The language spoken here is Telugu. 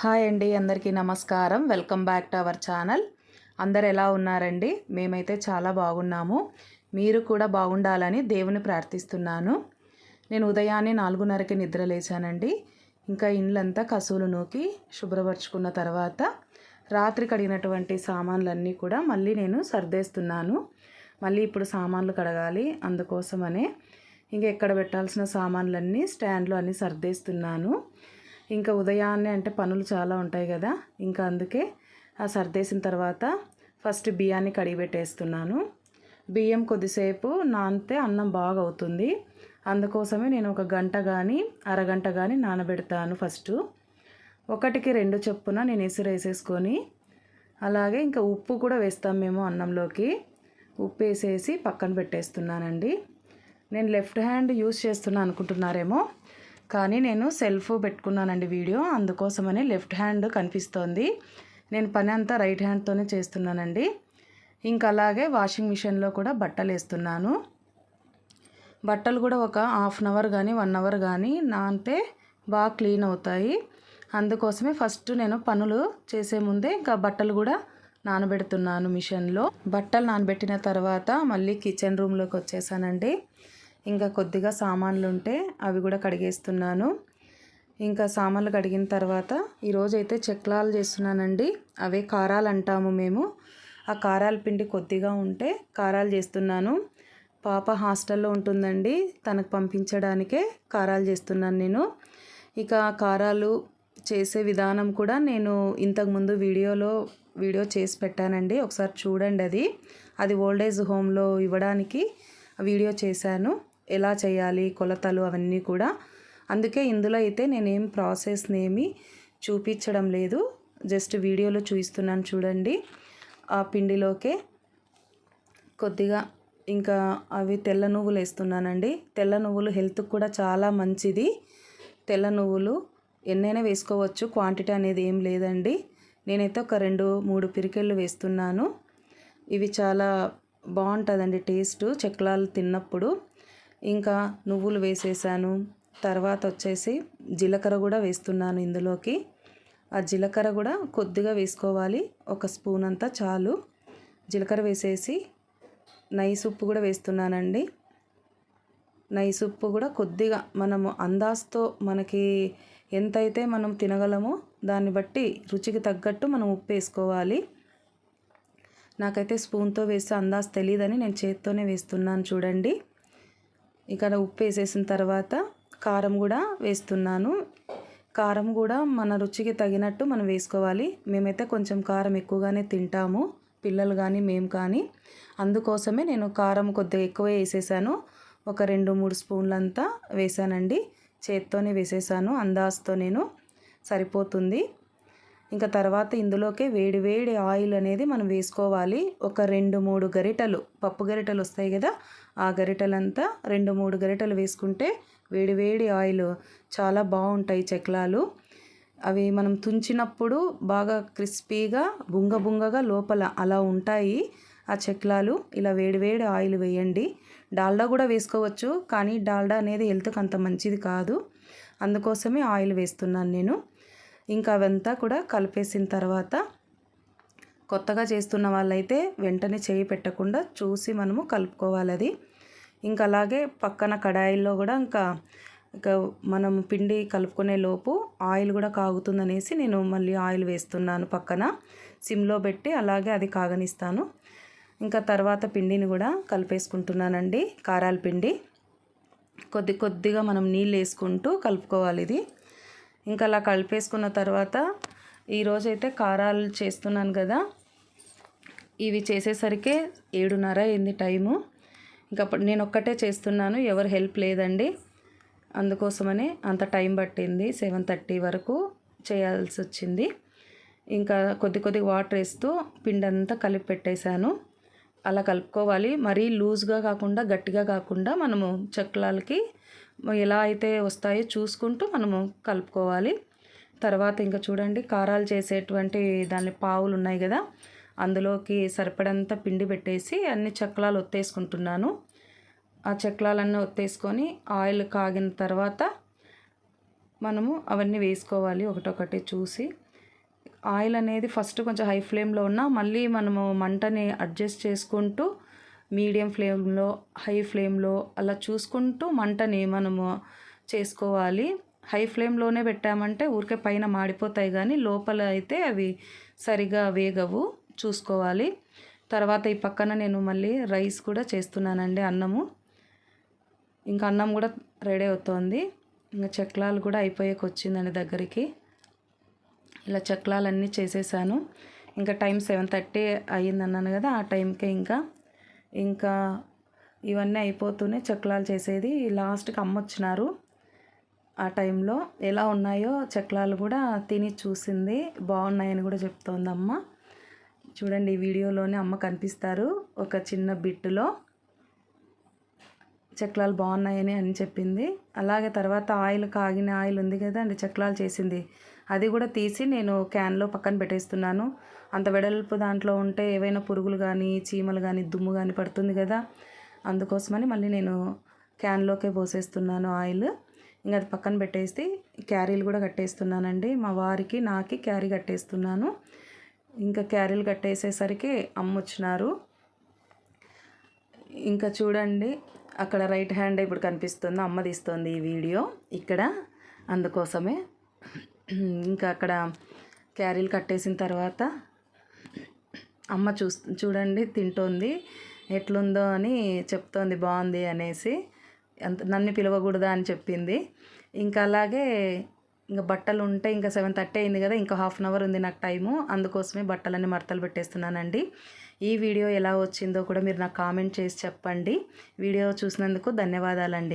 హాయ్ అండి అందరికీ నమస్కారం. Welcome back to our channel. అందరు ఎలా ఉన్నారండి? మేమైతే చాలా బాగున్నాము. మీరు కూడా బాగుండాలని దేవుని ప్రార్థిస్తున్నాను. నేను ఉదయాన్నే నాలుగున్నరకి నిద్ర లేచానండి. ఇంకా ఇండ్లంతా కసువులు నూకి శుభ్రపరచుకున్న తర్వాత రాత్రి కడిగినటువంటి సామాన్లన్నీ కూడా మళ్ళీ నేను సర్దేస్తున్నాను. మళ్ళీ ఇప్పుడు సామాన్లు కడగాలి అందుకోసమనే ఇంకా ఎక్కడ పెట్టాల్సిన సామాన్లన్నీ స్టాండ్లో అన్నీ సర్దేస్తున్నాను. ఇంకా ఉదయాన్నే అంటే పనులు చాలా ఉంటాయి కదా. ఇంకా అందుకే ఆ సర్దేసిన తర్వాత ఫస్ట్ బియ్యాన్ని కడిగి పెట్టేస్తున్నాను. బియ్యం కొద్దిసేపు నానితే అన్నం బాగా అవుతుంది అందుకోసమే నేను ఒక గంట కానీ అరగంట కానీ నానబెడతాను ఫస్ట్. ఒకటికి రెండు చొప్పున నేను ఎసురు వేసేసుకొని అలాగే ఇంకా ఉప్పు కూడా వేస్తాం మేము అన్నంలోకి. ఉప్పు వేసేసి పక్కన పెట్టేస్తున్నానండి. నేను లెఫ్ట్ హ్యాండ్ యూస్ చేస్తున్నా అనుకుంటున్నారేమో. కానీ నేను సెల్ఫ్ పెట్టుకున్నానండి వీడియో. అందుకోసమని లెఫ్ట్ హ్యాండ్ కనిపిస్తోంది. నేను పని అంతా రైట్ హ్యాండ్తోనే చేస్తున్నానండి. ఇంకా అలాగే వాషింగ్ మిషన్లో కూడా బట్టలు వేస్తున్నాను. బట్టలు కూడా ఒక హాఫ్ అన్ అవర్ కానీ వన్ అవర్ కానీ నానితే బాగా క్లీన్ అవుతాయి. అందుకోసమే ఫస్ట్ నేను పనులు చేసే ముందే ఇంకా బట్టలు కూడా నానబెడుతున్నాను మిషన్లో. బట్టలు నానబెట్టిన తర్వాత మళ్ళీ కిచెన్ రూమ్లోకి వచ్చేసానండి. ఇంకా కొద్దిగా సామాన్లు ఉంటే అవి కూడా కడిగేస్తున్నాను. ఇంకా సామాన్లు కడిగిన తర్వాత ఈరోజైతే చెక్లాలు చేస్తున్నానండి. అవే కారాలు అంటాము మేము. ఆ కారాల పిండి కొద్దిగా ఉంటే కారాలు చేస్తున్నాను. పాప హాస్టల్లో ఉంటుందండి. తనకు పంపించడానికే కారాలు చేస్తున్నాను నేను. ఇక కారాలు చేసే విధానం కూడా నేను ఇంతకుముందు వీడియోలో వీడియో చేసి పెట్టానండి. ఒకసారి చూడండి అది. అది ఓల్డేజ్ హోమ్లో ఇవ్వడానికి వీడియో చేశాను. ఎలా చేయాలి కొలతలు అవన్నీ కూడా. అందుకే ఇందులో అయితే నేనేం ప్రాసెస్ని ఏమి చూపించడం లేదు. జస్ట్ వీడియోలో చూపిస్తున్నాను చూడండి. ఆ పిండిలోకే కొద్దిగా ఇంకా అవి తెల్ల నువ్వులు వేస్తున్నానండి. తెల్ల నువ్వులు హెల్త్కి కూడా చాలా మంచిది. తెల్ల నువ్వులు ఎన్నైనా వేసుకోవచ్చు క్వాంటిటీ అనేది ఏం లేదండి. నేనైతే ఒక రెండు మూడు పిరికెళ్ళు వేస్తున్నాను. ఇవి చాలా బాగుంటుందండి టేస్ట్. చెక్లాలు తిన్నప్పుడు ఇంకా నువ్వులు వేసేసాను. తర్వాత వచ్చేసి జీలకర్ర కూడా వేస్తున్నాను ఇందులోకి. ఆ జీలకర్ర కూడా కొద్దిగా వేసుకోవాలి. ఒక స్పూన్ అంతా చాలు. జీలకర్ర వేసేసి నైస్ ఉప్పు కూడా వేస్తున్నానండి. నైస్ ఉప్పు కూడా కొద్దిగా మనము అందాజుతో మనకి ఎంతైతే మనం తినగలమో దాన్ని బట్టి రుచికి తగ్గట్టు మనం ఉప్పు వేసుకోవాలి. నాకైతే స్పూన్తో వేస్తే అందాజు తెలియదని నేను చేత్తోనే వేస్తున్నాను చూడండి. ఇక్కడ ఉప్పు వేసేసిన తర్వాత కారం కూడా వేస్తున్నాను. కారం కూడా మన రుచికి తగినట్టు మనం వేసుకోవాలి. మేమైతే కొంచెం కారం ఎక్కువగానే తింటాము. పిల్లలు కానీ మేము కానీ. అందుకోసమే నేను కారం కొద్దిగా ఎక్కువ వేసేసాను. ఒక రెండు మూడు స్పూన్లంతా వేసానండి. చేత్తోనే వేసేసాను. అందాజుతో నేను సరిపోతుంది. ఇంకా తర్వాత ఇందులోకే వేడి వేడి ఆయిల్ అనేది మనం వేసుకోవాలి. ఒక రెండు మూడు గరిటెలు పప్పు గరిటెలు వస్తాయి కదా ఆ గరిటలంతా రెండు మూడు గరిటలు వేసుకుంటే వేడి వేడి ఆయిల్ చాలా బాగుంటాయి చెక్లాలు. అవి మనం తుంచినప్పుడు బాగా క్రిస్పీగా బుంగ బుంగగా లోపల అలా ఉంటాయి ఆ చెక్లాలు. ఇలా వేడి వేడి ఆయిల్ వేయండి. డాల్డా కూడా వేసుకోవచ్చు కానీ డాల్డా అనేది హెల్త్కి అంత మంచిది కాదు. అందుకోసమే ఆయిల్ వేస్తున్నాను నేను. ఇంకా అవంతా కూడా కలిపేసిన తర్వాత కొత్తగా చేస్తున్న వాళ్ళైతే వెంటనే చేయి పెట్టకుండా చూసి మనము కలుపుకోవాలి అది. ఇంకా అలాగే పక్కన కడాయిల్లో కూడా ఇంకా ఇక మనం పిండి కలుపుకునే లోపు ఆయిల్ కూడా కాగుతుందనేసి నేను మళ్ళీ ఆయిల్ వేస్తున్నాను పక్కన. సిమ్లో పెట్టి అలాగే అది కాగనిస్తాను. ఇంకా తర్వాత పిండిని కూడా కలిపేసుకుంటున్నానండి కారాల పిండి. కొద్ది కొద్దిగా మనం నీళ్ళు వేసుకుంటూ కలుపుకోవాలి ఇది. ఇంకా అలా కలిపేసుకున్న తర్వాత ఈరోజైతే కారాలు చేస్తున్నాను కదా. ఇవి చేసేసరికి ఏడున్నర అయింది టైము. ఇంకా నేను ఒక్కటే చేస్తున్నాను ఎవరు హెల్ప్ లేదండి. అందుకోసమని అంత టైం పట్టింది సెవెన్ థర్టీ వరకు చేయాల్సి వచ్చింది. ఇంకా కొద్ది కొద్ది వాటర్ వేస్తూ పిండి అంతా కలిపి పెట్టేశాను. అలా కలుపుకోవాలి. మరీ లూజ్గా కాకుండా గట్టిగా కాకుండా మనము చక్రాలకి ఎలా అయితే వస్తాయో చూసుకుంటూ మనము కలుపుకోవాలి. తర్వాత ఇంకా చూడండి కారాలు చేసేటువంటి దాని పావులు ఉన్నాయి కదా అందులోకి సరిపడంత పిండి పెట్టేసి అన్ని చక్రాలు ఒత్తేసుకుంటున్నాను. ఆ చక్రాలన్నీ ఒత్తేసుకొని ఆయిల్ కాగిన తర్వాత మనము అవన్నీ వేసుకోవాలి ఒకటొకటి చూసి. ఆయిల్ అనేది ఫస్ట్ కొంచెం హై ఫ్లేమ్లో ఉన్న మళ్ళీ మనము మంటని అడ్జస్ట్ చేసుకుంటూ మీడియం ఫ్లేమ్లో హై ఫ్లేమ్లో అలా చూసుకుంటూ మంటని మనము చేసుకోవాలి. హై ఫ్లేమ్లోనే పెట్టామంటే ఊరికే పైన మాడిపోతాయి కానీ లోపల అయితే అవి సరిగా వేగవు. చూసుకోవాలి. తర్వాత ఈ పక్కన నేను మళ్ళీ రైస్ కూడా చేస్తున్నానండి అన్నము. ఇంకా అన్నం కూడా రెడీ అవుతోంది. ఇంకా చక్రాలు కూడా అయిపోయాక వచ్చిందండి దగ్గరికి. ఇలా చక్రాలన్నీ చేసేసాను. ఇంకా టైం సెవెన్ థర్టీ అయ్యిందన్నాను కదా ఆ టైంకే ఇంకా ఇంకా ఇవన్నీ అయిపోతూనే చక్రాలు చేసేది. లాస్ట్కి అమ్మ వచ్చినారు. ఆ టైంలో ఎలా ఉన్నాయో చక్రాలు కూడా తిని చూసింది. బాగున్నాయని కూడా చెప్తోంది అమ్మ. చూడండి ఈ వీడియోలోనే అమ్మ కనిపిస్తారు ఒక చిన్న బిట్టులో. చక్రాలు బాగున్నాయని అని చెప్పింది. అలాగే తర్వాత ఆయిల్ కాగిన ఆయిల్ ఉంది కదా అండి చక్రాలు చేసింది. అది కూడా తీసి నేను క్యాన్లో పక్కన పెట్టేస్తున్నాను. అంత వెడల్పు దాంట్లో ఉంటే ఏవైనా పురుగులు కానీ చీమలు కానీ దుమ్ము కానీ పడుతుంది కదా. అందుకోసమని మళ్ళీ నేను క్యాన్లోకే పోసేస్తున్నాను ఆయిల్. ఇంకా అది పక్కన పెట్టేసి క్యారీలు కూడా కట్టేస్తున్నానండి. మా వారికి నాకి క్యారీ కట్టేస్తున్నాను. ఇంకా క్యారీలు కట్టేసేసరికి అమ్మ వచ్చినారు ఇంకా చూడండి అక్కడ రైట్ హ్యాండ్ ఇప్పుడు కనిపిస్తుంది. అమ్మ తీస్తుంది ఈ వీడియో ఇక్కడ. అందుకోసమే ఇంకా అక్కడ క్యారీలు కట్టేసిన తర్వాత అమ్మ చూ చూడండి తింటోంది. ఎట్లుందో అని చెప్తోంది బాగుంది అనేసి. అంత నన్ను పిలవకూడదా అని చెప్పింది. ఇంకా అలాగే ఇంకా బట్టలు ఉంటే ఇంకా సెవెన్ థర్టీ అయింది కదా ఇంకా హాఫ్ అన్ అవర్ ఉంది నాకు టైము. అందుకోసమే బట్టలన్నీ మడతలు పెట్టేస్తున్నానండి. ఈ వీడియో ఎలా వచ్చిందో కూడా మీరు నాకు కామెంట్ చేసి చెప్పండి. వీడియో చూసినందుకు ధన్యవాదాలండి.